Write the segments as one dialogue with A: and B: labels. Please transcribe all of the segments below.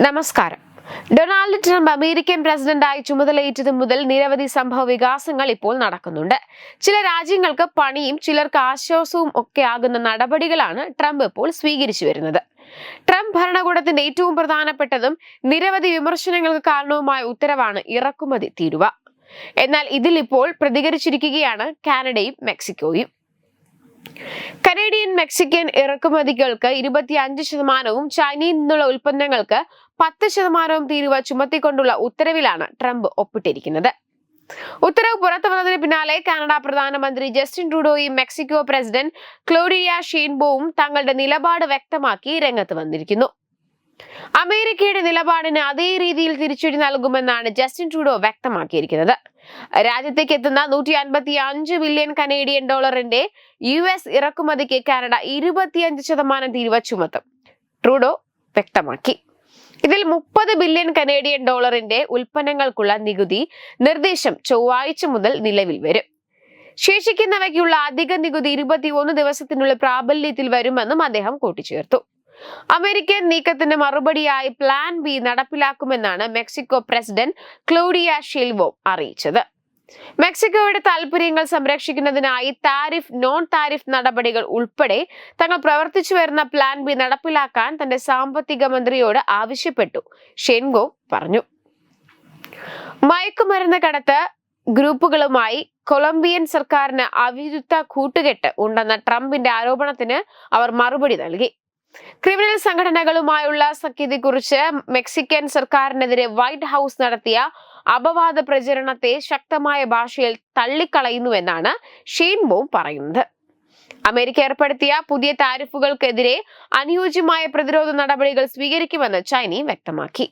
A: നമസ്കാരം. Donald Trump American പ്രസിഡന്റായി ചുമതലയേറ്റത് മുതൽ നിരവധി സംഭവ വികാസങ്ങൾ ഇപ്പോൾ നടക്കുന്നുണ്ട്. ചില രാജ്യങ്ങൾക്ക് പണിയും ചിലർക്ക് ആശ്വാസവും ഒക്കെ ആകുന്ന നടപടികളാണ് ട്രംപ് ഇപ്പോൾ സ്വീകരിച്ചു വരുന്നത്. ട്രംപ് ഭരണകൂടത്തിന്റെ ഏറ്റവും പ്രധാനപ്പെട്ടതും നിരവധി വിമർശനങ്ങൾക്ക് കാരണവുമായ ഉത്തരവാണ് ഇറക്കുമതി തീരുവ. എന്നാൽ ഇതിൽ ഇപ്പോൾ പ്രതികരിച്ചിരിക്കുകയാണ് കാനഡയും മെക്സിക്കോയും. കനേഡിയൻ മെക്സിക്കൻ ഇറക്കുമതികൾക്ക് ഇരുപത്തി അഞ്ച് ശതമാനവും ചൈനയിൽ നിന്നുള്ള ഉൽപ്പന്നങ്ങൾക്ക് പത്ത് ശതമാനവും തീരുവ ചുമത്തിക്കൊണ്ടുള്ള ഉത്തരവിലാണ് ട്രംപ് ഒപ്പിട്ടിരിക്കുന്നത്. ഉത്തരവ് പുറത്തു വന്നതിന് പിന്നാലെ കാനഡ പ്രധാനമന്ത്രി ജസ്റ്റിൻ ട്രൂഡോയും മെക്സിക്കോ പ്രസിഡന്റ് ക്ലോഡിയ ഷീൻബോവും തങ്ങളുടെ നിലപാട് വ്യക്തമാക്കി രംഗത്ത് വന്നിരിക്കുന്നു. അമേരിക്കയുടെ നിലപാടിന് അതേ രീതിയിൽ തിരിച്ചടി നൽകുമെന്നാണ് ജസ്റ്റിൻ ട്രൂഡോ വ്യക്തമാക്കിയിരിക്കുന്നത്. രാജ്യത്തേക്ക് എത്തുന്ന നൂറ്റി അൻപത്തി അഞ്ച് ബില്യൺ കനേഡിയൻ ഡോളറിന്റെ യു എസ് ഇറക്കുമതിക്ക് കാനഡ ഇരുപത്തിയഞ്ച് ശതമാനം തീരുവ ചുമത്തും. ട്രൂഡോ വ്യക്തമാക്കി. ഇതിൽ മുപ്പത് ബില്യൺ കനേഡിയൻ ഡോളറിന്റെ ഉൽപ്പന്നങ്ങൾക്കുള്ള നികുതി നിർദ്ദേശം ചൊവ്വാഴ്ച മുതൽ നിലവിൽ വരും. ശേഷിക്കുന്നവയ്ക്കുള്ള അധിക നികുതി ഇരുപത്തിയൊന്ന് ദിവസത്തിനുള്ള പ്രാബല്യത്തിൽ വരുമെന്നും അദ്ദേഹം കൂട്ടിച്ചേർത്തു. അമേരിക്കൻ നീക്കത്തിന് മറുപടിയായി പ്ലാൻ ബി നടപ്പിലാക്കുമെന്നാണ് മെക്സിക്കോ പ്രസിഡന്റ് ക്ലോഡിയ ഷിൽവോ അറിയിച്ചത്. മെക്സിക്കോയുടെ താൽപര്യങ്ങൾ സംരക്ഷിക്കുന്നതിനായി താരിഫ് നോൺ താരിഫ് നടപടികൾ ഉൾപ്പെടെ തങ്ങൾ പ്രവർത്തിച്ചു വരുന്ന പ്ലാൻ ബി നടപ്പിലാക്കാൻ തന്റെ സാമ്പത്തിക മന്ത്രിയോട് ആവശ്യപ്പെട്ടു ഷെൻഗോ പറഞ്ഞു. മയക്കുമരുന്ന് കടത്ത് ഗ്രൂപ്പുകളുമായി കൊളംബിയൻ സർക്കാരിന് അവിരുദ്ധ കൂട്ടുകെട്ട് ഉണ്ടെന്ന ട്രംപിന്റെ ആരോപണത്തിന് അവർ മറുപടി നൽകി. ക്രിമിനൽ സംഘടനകളുമായുള്ള സഖ്യത്തെക്കുറിച്ച് മെക്സിക്കൻ സർക്കാരിനെതിരെ വൈറ്റ് ഹൗസ് നടത്തിയ അപവാദ പ്രചരണത്തെ ശക്തമായ ഭാഷയിൽ തള്ളിക്കളയുന്നുവെന്നാണ് ഷീൻബോം പറയുന്നത്. അമേരിക്ക ഏർപ്പെടുത്തിയ പുതിയ താരിഫുകൾക്കെതിരെ അനുയോജ്യമായ പ്രതിരോധ നടപടികൾ സ്വീകരിക്കുമെന്ന് ചൈനയും വ്യക്തമാക്കി.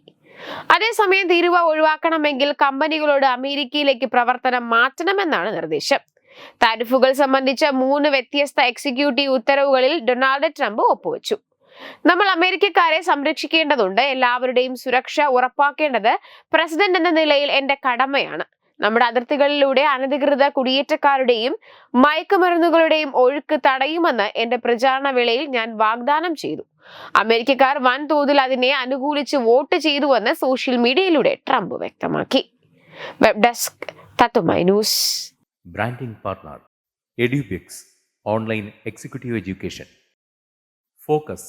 A: അതേസമയം തീരുവ ഒഴിവാക്കണമെങ്കിൽ കമ്പനികളോട് അമേരിക്കയിലേക്ക് പ്രവർത്തനം മാറ്റണമെന്നാണ് നിർദ്ദേശം. താരിഫുകൾ സംബന്ധിച്ച മൂന്ന് വ്യത്യസ്ത എക്സിക്യൂട്ടീവ് ഉത്തരവുകളിൽ ഡൊണാൾഡ് ട്രംപ് ഒപ്പുവെച്ചു. നമ്മൾ അമേരിക്കക്കാരെ സംരക്ഷിക്കേണ്ടതുണ്ട്. എല്ലാവരുടെയും സുരക്ഷ ഉറപ്പാക്കേണ്ടത് പ്രസിഡന്റ് എന്ന നിലയിൽ എന്റെ കടമയാണ്. നമ്മുടെ അതിർത്തികളിലൂടെ അനധികൃത കുടിയേറ്റക്കാരുടെയും മയക്കുമരുന്നുകളുടെയും ഒഴുക്ക് തടയുമെന്ന് എന്റെ പ്രചാരണ വേളയിൽ ഞാൻ വാഗ്ദാനം ചെയ്തു. അമേരിക്കക്കാർ വൻതോതിൽ അതിനെ അനുകൂലിച്ച് വോട്ട് ചെയ്തുവെന്ന് സോഷ്യൽ മീഡിയയിലൂടെ ട്രംപ് വ്യക്തമാക്കി. വെബ് ഡെസ്ക് തത്തുമൈ news.
B: Branding partner Edubix online executive education. Focus